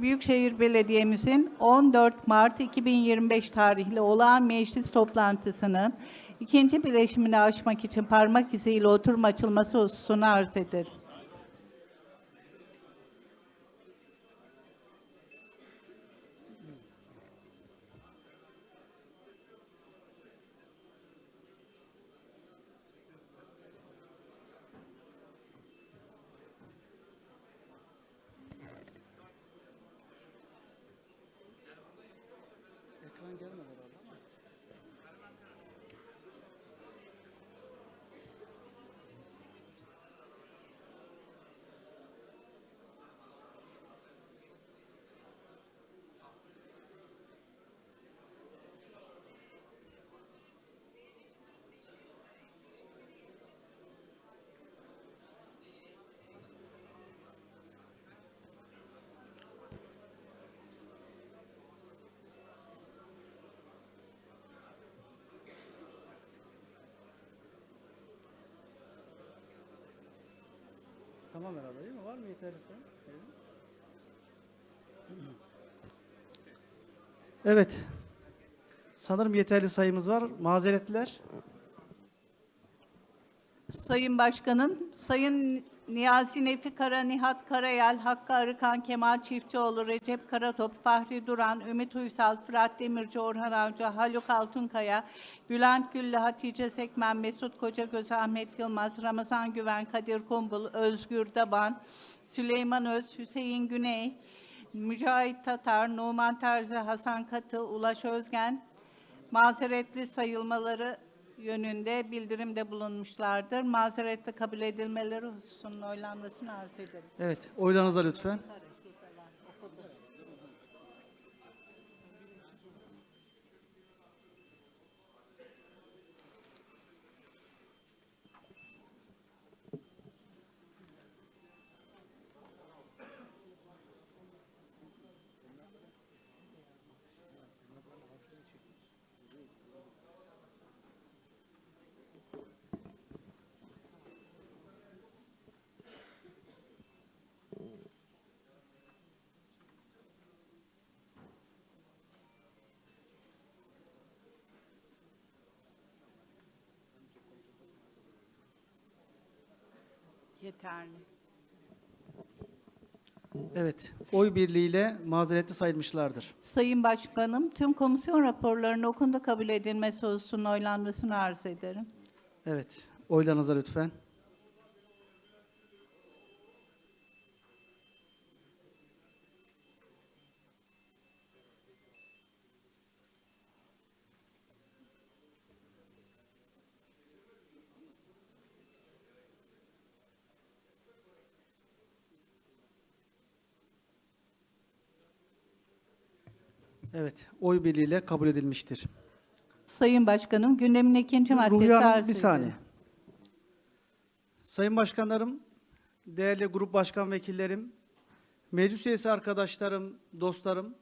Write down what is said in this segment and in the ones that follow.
Büyükşehir Belediye'mizin 14 Mart 2025 tarihli olağan meclis toplantısının ikinci bileşimini aşmak için parmak iziyle oturum açılması hususunu arz ederim. Tamam herhalde değil mi? Var mı yeterli sayı? Evet. Sanırım yeterli sayımız var. Mazeretler. Sayın Başkanım, Sayın Niyazi Nefi Kara, Nihat Karayel, Hakkı Arıkan, Kemal Çiftçioğlu, Recep Karatop, Fahri Duran, Ümit Uysal, Fırat Demirci, Orhan Avcı, Haluk Altunkaya, Bülent Güllü, Hatice Sekmen, Mesut Kocagöz, Ahmet Yılmaz, Ramazan Güven, Kadir Kumbul, Özgür Daban, Süleyman Öz, Hüseyin Güney, Mücahit Tatar, Numan Terzi, Hasan Katı, Ulaş Özgen, mazeretli sayılmaları yönünde bildirimde bulunmuşlardır. Mazeretle kabul edilmeleri hususunun oylanmasını arz ederim. Evet. Oylarınıza lütfen. Yeterli. Evet. Oy birliğiyle mazeretli sayılmışlardır. Sayın Başkanım, tüm komisyon raporlarının okundu kabul edilmesi hususunun oylanmasını arz ederim. Evet. Oylarınıza lütfen. Evet, oy birliğiyle kabul edilmiştir. Sayın Başkanım, gündemin ikinci maddesi Ruhiye Hanım, bir saniye. Sayın Başkanlarım, değerli grup başkan vekillerim, meclis üyesi arkadaşlarım, dostlarım,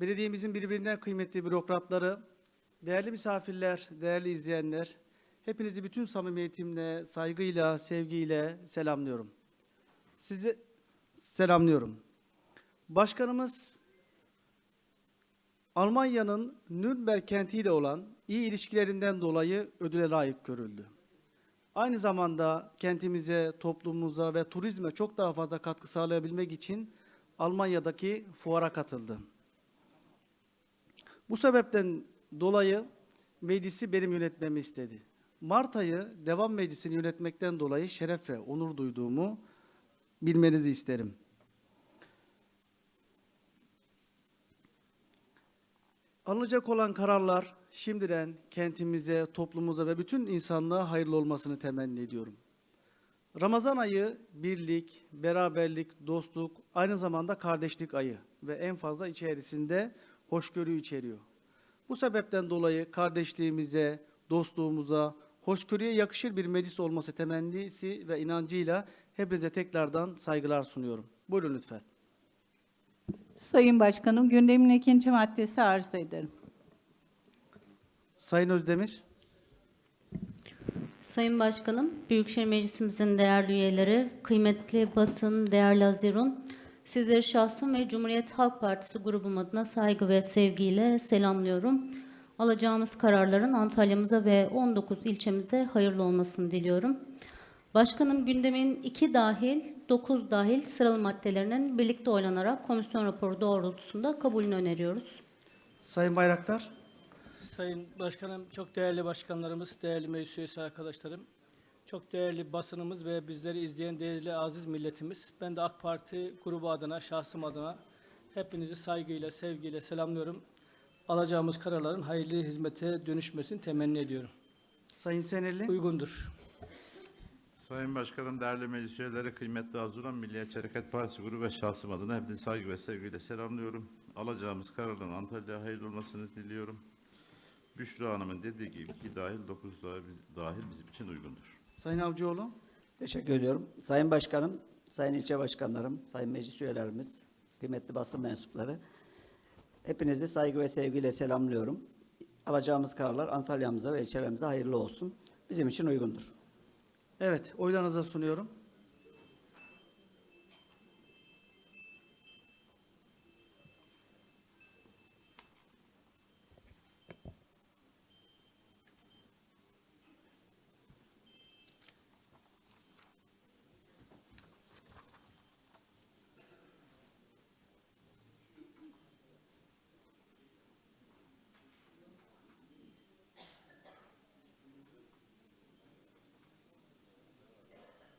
belediyemizin birbirinden kıymetli bürokratları, değerli misafirler, değerli izleyenler, hepinizi bütün samimiyetimle, saygıyla, sevgiyle selamlıyorum. Sizi selamlıyorum. Başkanımız Almanya'nın Nürnberg kentiyle olan iyi ilişkilerinden dolayı ödüle layık görüldü. Aynı zamanda kentimize, toplumumuza ve turizme çok daha fazla katkı sağlayabilmek için Almanya'daki fuara katıldı. Bu sebepten dolayı meclisi benim yönetmemi istedi. Mart ayı devam meclisini yönetmekten dolayı şeref ve onur duyduğumu bilmenizi isterim. Alınacak olan kararlar şimdiden kentimize, toplumumuza ve bütün insanlığa hayırlı olmasını temenni ediyorum. Ramazan ayı birlik, beraberlik, dostluk, aynı zamanda kardeşlik ayı ve en fazla içerisinde hoşgörü içeriyor. Bu sebepten dolayı kardeşliğimize, dostluğumuza, hoşgörüye yakışır bir meclis olması temennisi ve inancıyla hepinize tekrardan saygılar sunuyorum. Buyurun lütfen. Sayın Başkanım, gündemin ikinci maddesi arz ederim. Sayın Özdemir. Sayın Başkanım, Büyükşehir Meclisimizin değerli üyeleri, kıymetli basın, değerli Hazirun, Sizleri şahsım ve Cumhuriyet Halk Partisi grubum adına saygı ve sevgiyle selamlıyorum. Alacağımız kararların Antalya'mıza ve 19 ilçemize hayırlı olmasını diliyorum. Başkanım gündemin 2 dahil 9 dahil sıralı maddelerinin birlikte oylanarak komisyon raporu doğrultusunda kabulünü öneriyoruz. Sayın Bayraktar. Sayın Başkanım, çok değerli başkanlarımız, değerli meclis üyesi arkadaşlarım, çok değerli basınımız ve bizleri izleyen değerli aziz milletimiz. Ben de AK Parti grubu adına, şahsım adına hepinizi saygıyla, sevgiyle selamlıyorum. Alacağımız kararların hayırlı hizmete dönüşmesini temenni ediyorum. Sayın Seneli. Uygundur. Sayın Başkanım, değerli meclis üyeleri, kıymetli arzulan Milliyetçi Hareket Partisi grubu ve şahsım adına hepinizi saygı ve sevgiyle selamlıyorum. Alacağımız karardan Antalya'ya hayırlı olmasını diliyorum. Büşra Hanım'ın dediği gibi iki dahil, dokuz dahil bizim için uygundur. Sayın Avcıoğlu. Teşekkür ediyorum. Sayın Başkanım, Sayın İlçe Başkanlarım, Sayın Meclis Üyelerimiz, kıymetli basın mensupları, hepinizi saygı ve sevgiyle selamlıyorum. Alacağımız kararlar Antalya'mıza ve ilçelerimize hayırlı olsun. Bizim için uygundur. Evet, oylarınıza sunuyorum.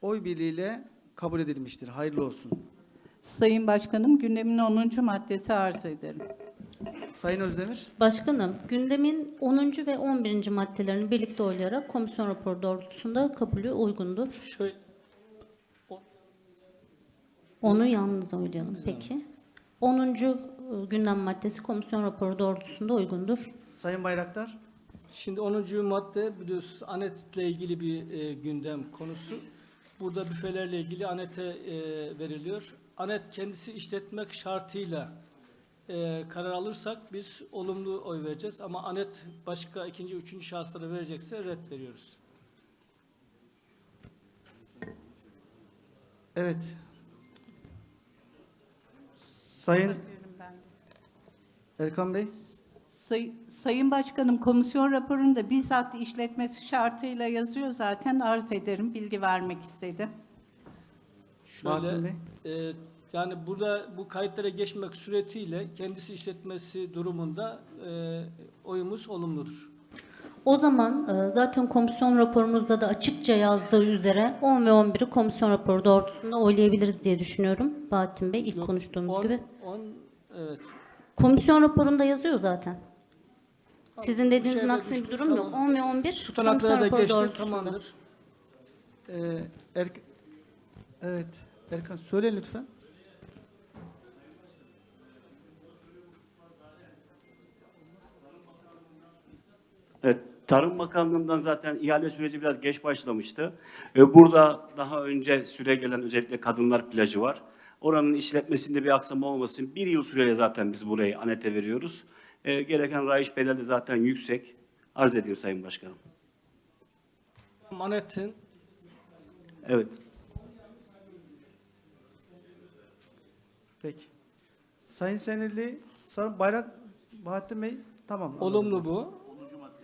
Oy birliğiyle kabul edilmiştir. Hayırlı olsun. Sayın Başkanım gündemin 10. maddesi arz ederim. Sayın Özdemir. Başkanım, gündemin 10. ve 11. maddelerini birlikte oylayarak komisyon raporu doğrultusunda kabulü uygundur. Şöyle, Onu yalnız oylayalım peki. 10. gündem maddesi komisyon raporu doğrultusunda uygundur. Sayın Bayraktar. Şimdi 10. madde biliyorsunuz ANET ile ilgili bir e, gündem konusu. Burada büfelerle ilgili ANET'e e, veriliyor. ANET kendisi işletmek şartıyla e, karar alırsak biz olumlu oy vereceğiz. Ama ANET başka ikinci, üçüncü şahıslara verecekse red veriyoruz. Evet. Sayın Erkan Bey. Say- Sayın Başkanım komisyon raporunda bizzat işletmesi şartıyla yazıyor zaten arz ederim. Bilgi vermek istedim. Bahattin Şöyle, e, yani burada bu kayıtlara geçmek suretiyle kendisi işletmesi durumunda e, oyumuz olumludur. O zaman e, zaten komisyon raporumuzda da açıkça yazdığı üzere 10 ve 11'i komisyon raporu doğrultusunda oylayabiliriz diye düşünüyorum. Bahattin Bey ilk Yok, konuştuğumuz on- gibi. on- evet. Komisyon raporunda yazıyor zaten. Sizin dediğinizin şeyde aksine bir durum yok. tamam. 10 ve 11 komisyon Tutanaklara da geçti, tamamdır. Ee, Erk- evet. Erkan söyle lütfen. Evet, Tarım Bakanlığı'ndan zaten ihale süreci biraz geç başlamıştı. Ee, Burada daha önce süre gelen özellikle kadınlar plajı var. Oranın işletmesinde bir aksama olmasın. Bir yıl süreyle zaten biz burayı ANET'e veriyoruz. Ee, gereken rayiç bedeli de zaten yüksek. Arz ediyorum Sayın Başkanım. Manet'in Evet. Peki. Sayın Seneli, Sayın Bayrak, Bahattin Bey, tamam. anladım. olumlu bu.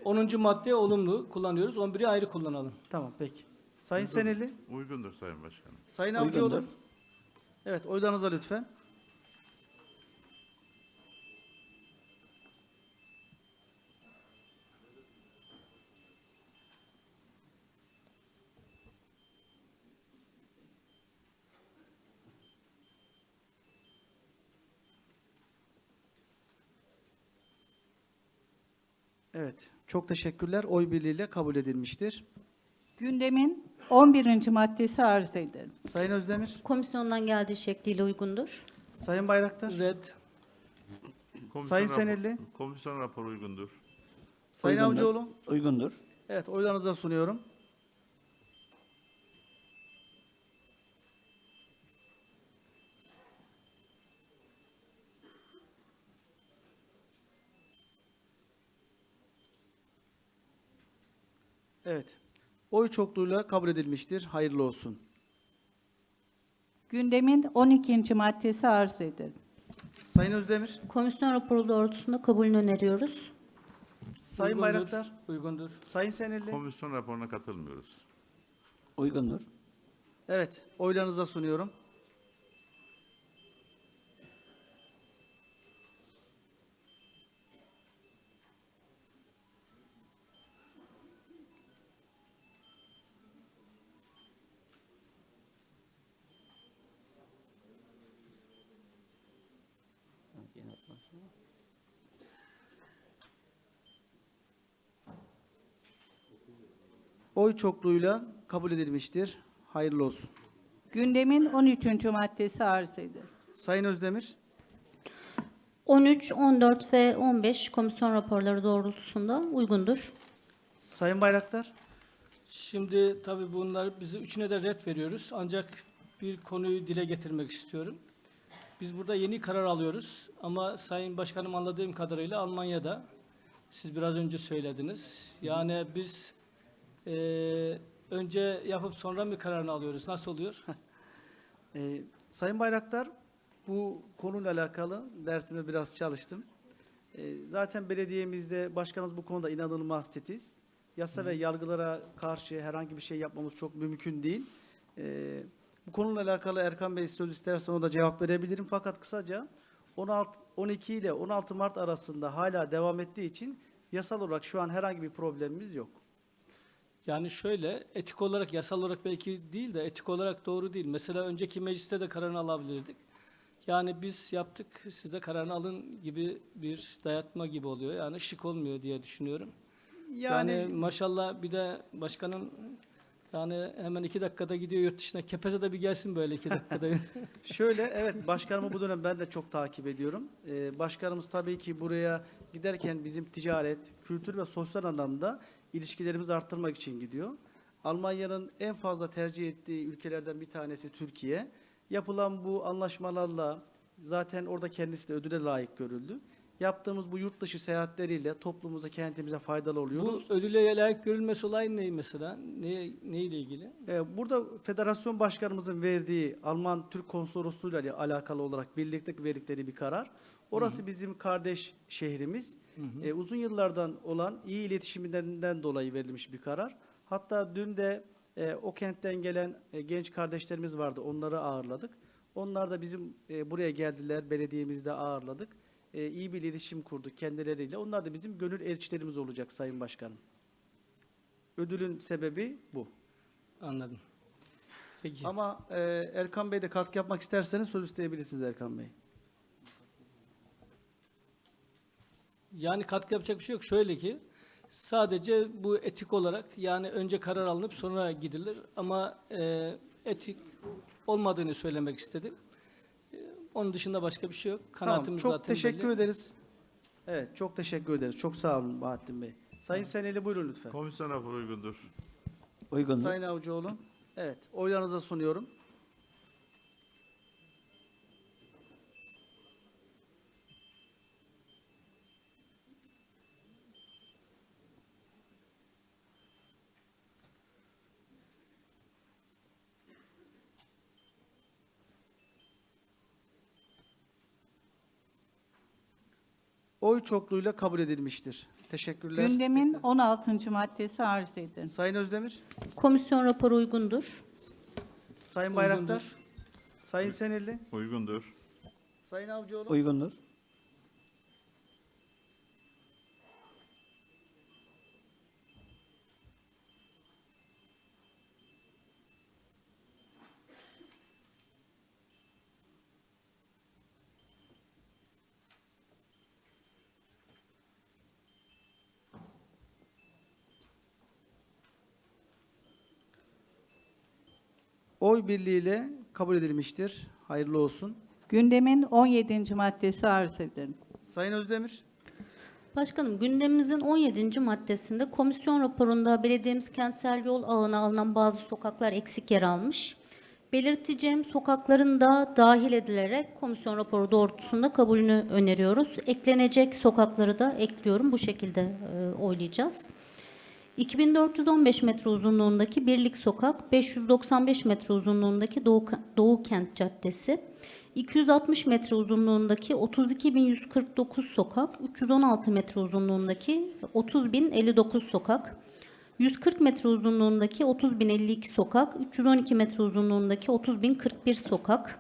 10. madde olumlu kullanıyoruz. 11'i ayrı kullanalım. Tamam, peki. Sayın Seneli, Uygundur Sayın Başkanım. Sayın Uygundur. Avcıoğlu. Evet, oylarınıza lütfen. Evet, çok teşekkürler. Oy birliğiyle kabul edilmiştir. Gündemin 11. maddesi arz ederim. Sayın Özdemir, Komisyondan geldiği şekliyle uygundur. Sayın Bayraktar, Red. Komisyon Sayın rapor- Seneli. Komisyon raporu uygundur. Sayın Uygundur. Avcıoğlu. Uygundur. Evet, oylarınıza sunuyorum. Evet. Oy çokluğuyla kabul edilmiştir. Hayırlı olsun. Gündemin 12. maddesi arz edilir. Sayın Özdemir, Komisyon raporu doğrultusunda kabulünü öneriyoruz. Sayın Uygundur, Bayraktar, Uygundur. Sayın Senelli. Komisyon raporuna katılmıyoruz. Uygundur. Evet, oylarınıza sunuyorum. Oy çokluğuyla kabul edilmiştir. Hayırlı olsun. Gündemin 13. maddesi arz edilir. Sayın Özdemir, 13, 14 ve 15 komisyon raporları doğrultusunda uygundur. Sayın Bayraktar, Şimdi tabii bunlar bizi üçüne de red veriyoruz. Ancak bir konuyu dile getirmek istiyorum. Biz burada yeni karar alıyoruz ama Sayın Başkanım anladığım kadarıyla Almanya'da siz biraz önce söylediniz. Yani biz eee, önce yapıp sonra mı kararını alıyoruz? Nasıl oluyor? Ee, Sayın Bayraktar, bu konuyla alakalı dersime biraz çalıştım. Ee, zaten belediyemizde başkanımız bu konuda inanılmaz titiz. Yasa ve yargılara karşı herhangi bir şey yapmamız çok mümkün değil. Ee, bu konuyla alakalı Erkan Bey söz istersen o da cevap verebilirim. Fakat kısaca 16, 12 ile 16 Mart arasında hala devam ettiği için yasal olarak şu an herhangi bir problemimiz yok. Yani şöyle, etik olarak, yasal olarak belki değil de etik olarak doğru değil. Mesela önceki mecliste de kararını alabilirdik. Yani biz yaptık, siz de kararını alın gibi bir dayatma gibi oluyor. Yani şık olmuyor diye düşünüyorum. Yani, Yani, maşallah bir de başkanın yani hemen iki dakikada gidiyor yurt dışına. Kepeze de bir gelsin böyle iki dakikada. Şöyle evet başkanımı bu dönem ben de çok takip ediyorum. Ee, başkanımız tabii ki buraya giderken bizim ticaret, kültür ve sosyal anlamda ilişkilerimizi arttırmak için gidiyor. Almanya'nın en fazla tercih ettiği ülkelerden bir tanesi Türkiye. Yapılan bu anlaşmalarla zaten orada kendisi de ödüle layık görüldü. Yaptığımız bu yurt dışı seyahatleriyle toplumumuza, kentimize faydalı Bu oluyoruz. ödüle layık görülmesi olay ne mesela? Ne, neyle ilgili? Ee, Burada federasyon başkanımızın verdiği Alman Türk konsolosluğuyla alakalı olarak birlikte verdikleri bir karar. Orası bizim kardeş şehrimiz. Ee, uzun yıllardan olan iyi iletişiminden dolayı verilmiş bir karar. Hatta dün de e, o kentten gelen e, genç kardeşlerimiz vardı. Onları ağırladık. Onlar da bizim e, buraya geldiler. Belediyemizde ağırladık. E, iyi bir iletişim kurduk kendileriyle. Onlar da bizim gönül elçilerimiz olacak Sayın Başkanım. Ödülün sebebi bu. Anladım. Peki. Ama e, Erkan Bey de katkı yapmak isterseniz söz isteyebilirsiniz Erkan Bey. Yani katkı yapacak bir şey yok. Şöyle ki sadece bu etik olarak yani önce karar alınıp sonra gidilir ama e, etik olmadığını söylemek istedim. E, onun dışında başka bir şey yok. Tamam, Kanaatimiz çok zaten teşekkür belli. ederiz. Evet, çok teşekkür ederiz. Çok sağ olun Bahattin Bey. Sayın Seneli buyurun lütfen. Komisyon raporu uygundur. Uygundur. Sayın Avcıoğlu. Evet, oylarınıza sunuyorum. Oy çokluğuyla kabul edilmiştir. Teşekkürler. Gündemin 16. maddesi arz edilir. Sayın Özdemir, Komisyon raporu uygundur. Sayın Bayraktar, Uygundur. Sayın Senelli, Uygundur. Sayın Avcıoğlu. Uygundur. Oy birliğiyle kabul edilmiştir. Hayırlı olsun. Gündemin 17. maddesi arz edilir. Sayın Özdemir, Başkanım gündemimizin 17. maddesinde komisyon raporunda belediyemiz kentsel yol ağına alınan bazı sokaklar eksik yer almış. Belirteceğim sokakların da dahil edilerek komisyon raporu doğrultusunda kabulünü öneriyoruz. Eklenecek sokakları da ekliyorum. Bu şekilde e, oylayacağız. 2415 metre uzunluğundaki Birlik Sokak, 595 metre uzunluğundaki Doğu, Doğu Kent Caddesi, 260 metre uzunluğundaki 32149 sokak, 316 metre uzunluğundaki 30059 sokak, 140 metre uzunluğundaki 30052 sokak, 312 metre uzunluğundaki 30041 sokak,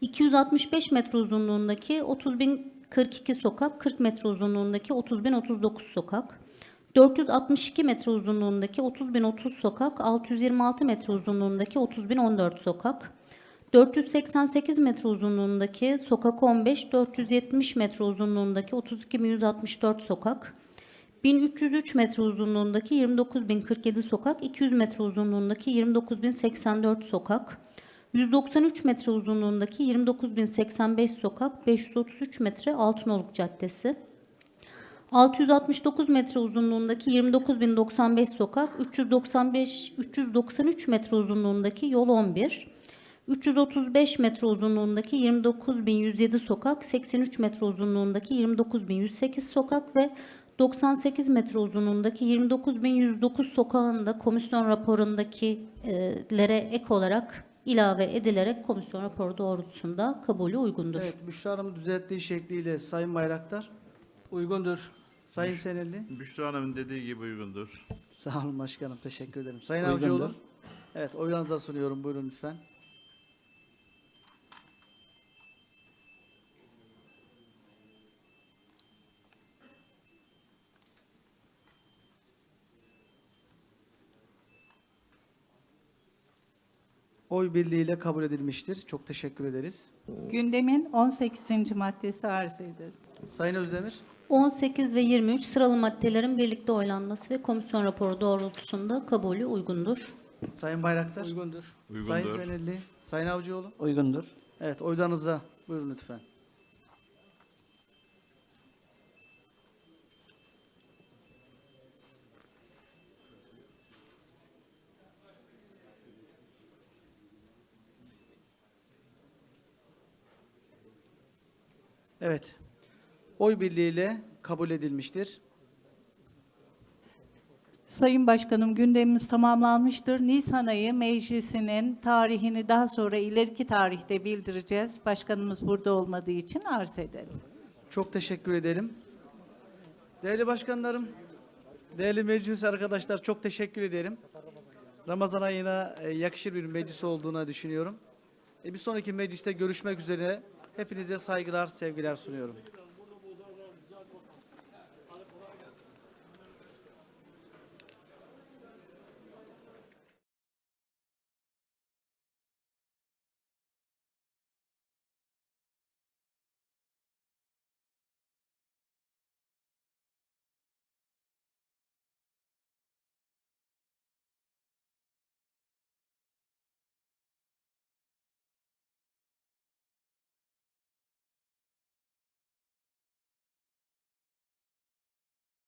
265 metre uzunluğundaki 30.042 sokak, 40 metre uzunluğundaki 30.039 sokak, 462 metre uzunluğundaki 30.030 sokak, 626 metre uzunluğundaki 30.014 sokak, 488 metre uzunluğundaki sokak 15, 470 metre uzunluğundaki 32.164 sokak, 1303 metre uzunluğundaki 29.047 sokak, 200 metre uzunluğundaki 29.084 sokak, 193 metre uzunluğundaki 29.085 sokak, 533 metre Altınoluk Caddesi, 669 metre uzunluğundaki 29.095 sokak, 395 393 metre uzunluğundaki yol 11, 335 metre uzunluğundaki 29.107 sokak, 83 metre uzunluğundaki 29.108 sokak ve 98 metre uzunluğundaki 29.109 sokağında komisyon raporundakilere ek olarak ilave edilerek komisyon raporu doğrultusunda kabulü uygundur. Evet, Büşra Hanım'ın düzelttiği şekliyle Sayın Bayraktar, Uygundur. Sayın Senelli. Büşra Hanım'ın dediği gibi uygundur. Sağ olun başkanım, teşekkür ederim. Sayın Uygundur. Avcıoğlu. Evet, oylarınıza sunuyorum. Buyurun lütfen. Oy birliğiyle kabul edilmiştir. Çok teşekkür ederiz. Gündemin 18. maddesi arz edilir. Sayın Özdemir. 18 ve 23 sıralı maddelerin birlikte oylanması ve komisyon raporu doğrultusunda kabulü uygundur. Sayın Bayraktar. Uygundur. Sayın Uygundur. Senelli. Sayın Avcıoğlu. Uygundur. Evet, oylarınıza buyurun lütfen. Evet. Oy birliğiyle kabul edilmiştir. Sayın Başkanım gündemimiz tamamlanmıştır. Nisan ayı meclisinin tarihini daha sonra ileriki tarihte bildireceğiz. Başkanımız burada olmadığı için arz edelim. Çok teşekkür ederim. Değerli başkanlarım, değerli meclis arkadaşlar çok teşekkür ederim. Ramazan ayına e, yakışır bir meclis olduğuna düşünüyorum. E, Bir sonraki mecliste görüşmek üzere. Hepinize saygılar, sevgiler sunuyorum.